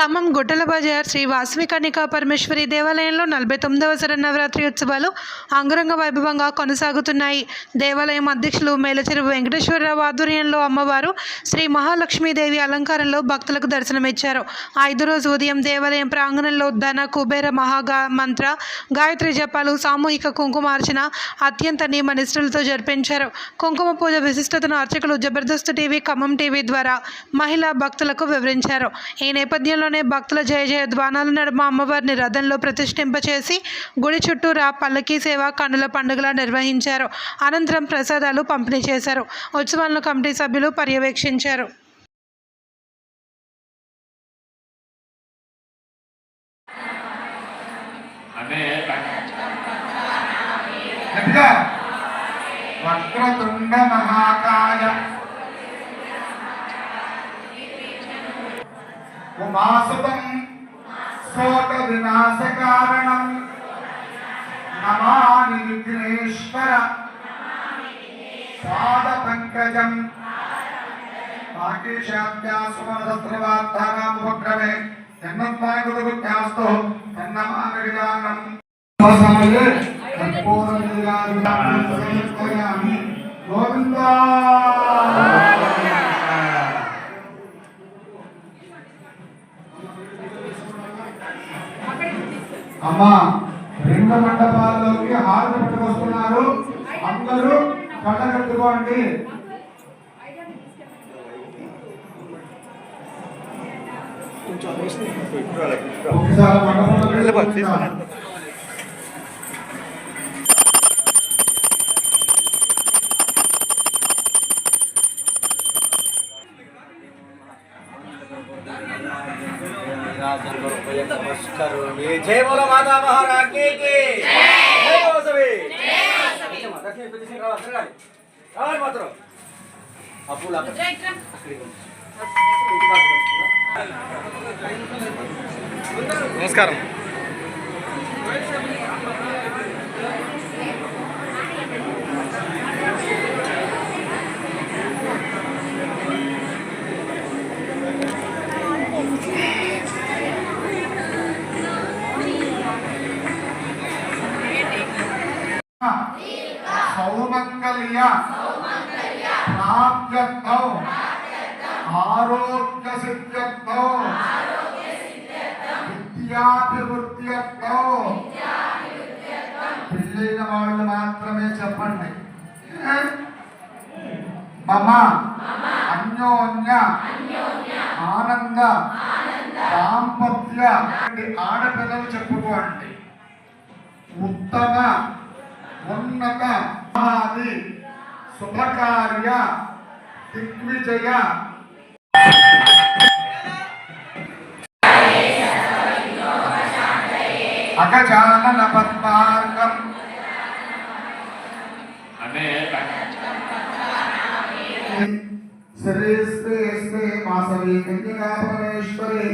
ఖమ్మం గుట్టల బజార్ శ్రీ వాసవి కనికా పరమేశ్వరి దేవాలయంలో నలభై తొమ్మిదవ శరన్నవరాత్రి ఉత్సవాలు అంగరంగ వైభవంగా కొనసాగుతున్నాయి. దేవాలయం అధ్యక్షులు మేలచెరువు వెంకటేశ్వరరావు ఆధ్వర్యంలో అమ్మవారు శ్రీ మహాలక్ష్మీదేవి అలంకారంలో భక్తులకు దర్శనమిచ్చారు. ఐదు రోజు ఉదయం దేవాలయం ప్రాంగణంలో ధన కుబేర మహాగా మంత్ర గాయత్రి జపాలు సామూహిక కుంకుమార్చన అత్యంత నియమ నిష్ఠలతో జరిపించారు. కుంకుమ పూజ విశిష్టతను అర్చకులు జబర్దస్త్ టీవీ ఖమ్మం టీవీ ద్వారా మహిళా భక్తులకు వివరించారు. ఈ నేపథ్యంలో నేపథ్యంలోనే భక్తుల జయ జయ ధ్వానాల నడుమ అమ్మవారిని రథంలో ప్రతిష్ఠింపచేసి గుడి చుట్టూరా పల్లకీ సేవ కన్నుల పండుగలా నిర్వహించారు. అనంతరం ప్రసాదాలు పంపిణీ చేశారు. ఉత్సవాలను కమిటీ సభ్యులు పర్యవేక్షించారు. వక్రతుండ మహాకాయ ఉమాసుతం శోక వినాశ కారణం నమామి విఘ్నేశ్వర పాద పంకజం పాకేశాభ్యాసమనసత్రవార్తానాముపక్రమే జన్మత్మాగుతగుత్యాస్తు తన్నమామి విధానం. సమయే కర్పూరమిలామి గోవిందా. అమ్మా రెండు మండపాల్లోకి హారతి పట్టుకొస్తున్నారు అందరూ కళ్ళ కట్టుకోండి. ఒకసారి మండపంలోకి నమస్కారం. జయ బోల మాతా మహారాజ్ఞి నమస్కారం. సౌమంగళ్య ప్రాప్యర్థం ఆరోగ్య సిద్ధ్యర్థం విద్యాభివృద్ధ్యర్థం పెళ్ళైన వాళ్ళు మాత్రమే చెప్పండి. మమ అన్యోన్య ఆనంద దాంపత్య. ఆడపిల్లలు చెప్పుకోండి. ఉత్తమ ఉన్నత ఆది శుభకార్య దిగ్విజయ. అగజానన పద్మార్గం అనేక శ్రేస్తే శ్రే మాసవే కన్యకా పరమేశ్వరి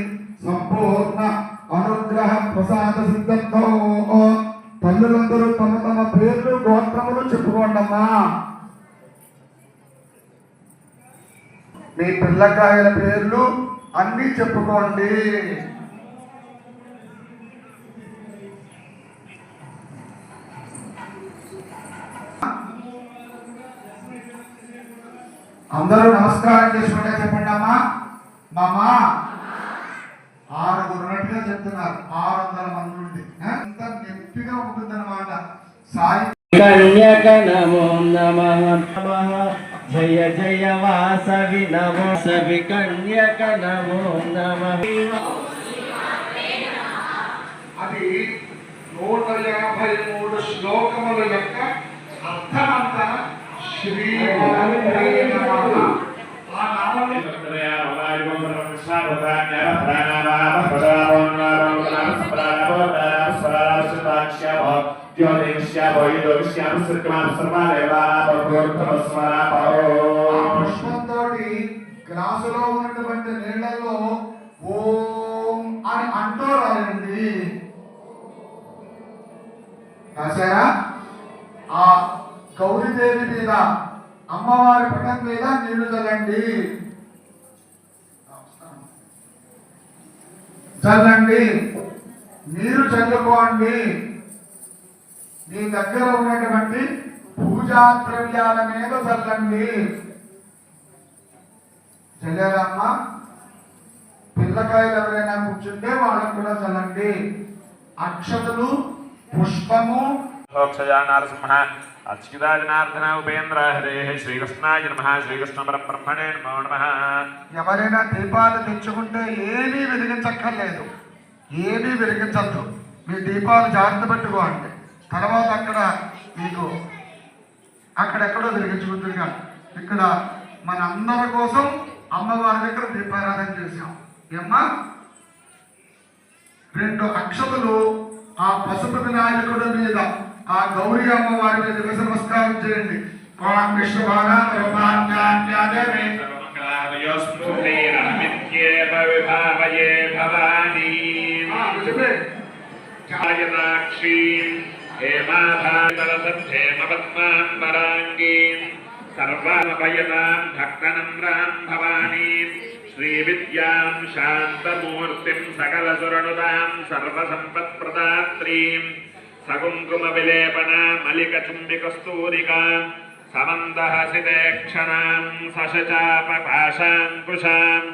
సంపూర్ణ అనుగ్రహ ప్రసాద సిద్ధంతో తల్లులందరూ తమ తమ పేర్లు గోత్రములు చెప్పుకోండమ్మా. మీ పిల్లకాయల పేర్లు అన్నీ చెప్పుకోండి. అందరూ నమస్కారం చేసుకుంటే చెప్పండి అమ్మా. మామా. ఆరుగురు ఉన్నట్టుగా చెప్తున్నారు. ఆరు వందల మంది ఉండి. ఎంత అంత నెప్పిగా ఉంటుందన్నమాట. సాయి కన్యక నమో నమ. జయ జయ వాసవి నమో సవి కన్యక నమో నమః. అది నూట యాభై మూడు శ్లోకముల యొక్క అర్థమంతా శ్రీ ఆ పుష్పంతోటి గ్లాసులో ఉన్నటువంటి నీళ్ళలో ఓం అని అంటూ రాయండి. రాశారా? ఆ గౌరీదేవి మీద అమ్మవారి పటం మీద నీళ్ళు చల్లండి. చల్లండి. మీరు చల్లుకోండి. మీ దగ్గర ఉన్నటువంటి పూజా ద్రవ్యాల మీద చల్లండి. చెల్లెలమ్మా పిల్లకాయలు ఎవరైనా కూర్చుంటే వాళ్ళకు కూడా చల్లండి. అక్షతలు పుష్పము. నరసింహ అచ్యుతాజనార్దన ఉపేంద్ర హరే శ్రీకృష్ణాయ నమ శ్రీకృష్ణ పరబ్రహ్మణే నమో నమ. ఎవరైనా దీపాలు తెచ్చుకుంటే ఏమీ వెలిగించక్కర్లేదు. ఏమీ వెలిగించద్దు. మీ దీపాలు జాగ్రత్త పెట్టుకోండి. తర్వాత అక్కడ మీకు అక్కడెక్కడో వెలిగించుకుంటుంది కానీ ఇక్కడ మన అందరి కోసం అమ్మవారి దగ్గర దీపారాధన చేశాం. ఏమ్మా? రెండు అక్షతలు ఆ పసుపు వినాయకుడి మీద ఆ గౌరీ అమ్మవారి మీద దివస నమస్కారం చేయండి. ఓం విష్ణువానా బ్రహ్మాండాన్యాదేవి సర్వమంగళాదయోస్మృతైరహమిత్యేవ విభావయే భవానీ జాయనాక్షీం హేమాభారతేమపద్మాంబరాంగీం భక్తనమ్రాం భవానీం శ్రీవిద్యాం శాంతమూర్తిం సకలసురణుదాం సర్వసంపత్ప్రదాత్రీం సకుంకుమ విలేపన మలిక సశచాప పాశాంకుశాం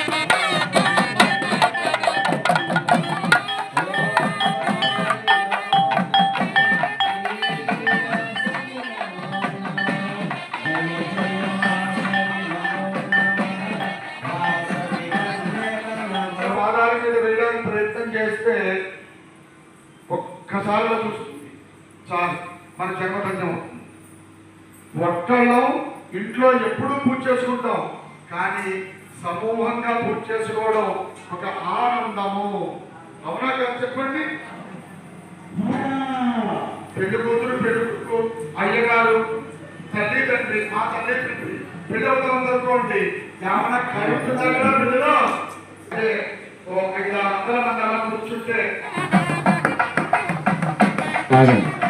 చేస్తే ఒక్కసారిలో చూస్తుంది. చాలు మన జన్మధన్యం అవుతుంది. ఒక్కళ్ళం ఇంట్లో ఎప్పుడూ పూజ చేసుకుంటాం కానీ సమూహంగా పూజ చేసుకోవడం ఒక ఆనందము. అవునా కదా చెప్పండి? పెళ్ళి కూతురు పెళ్ళి అయ్యగారు తల్లి తండ్రి మా తల్లి తండ్రి పెళ్ళి అవుతాం అనుకోండి ఏమన్నా కలుపుతుందా పెళ్ళిలో అంటే ఓ ఐదు ఆరు వందల మంది అలా కూర్చుంటే కొద్దిగా సింగిల్ లైన్ రాండి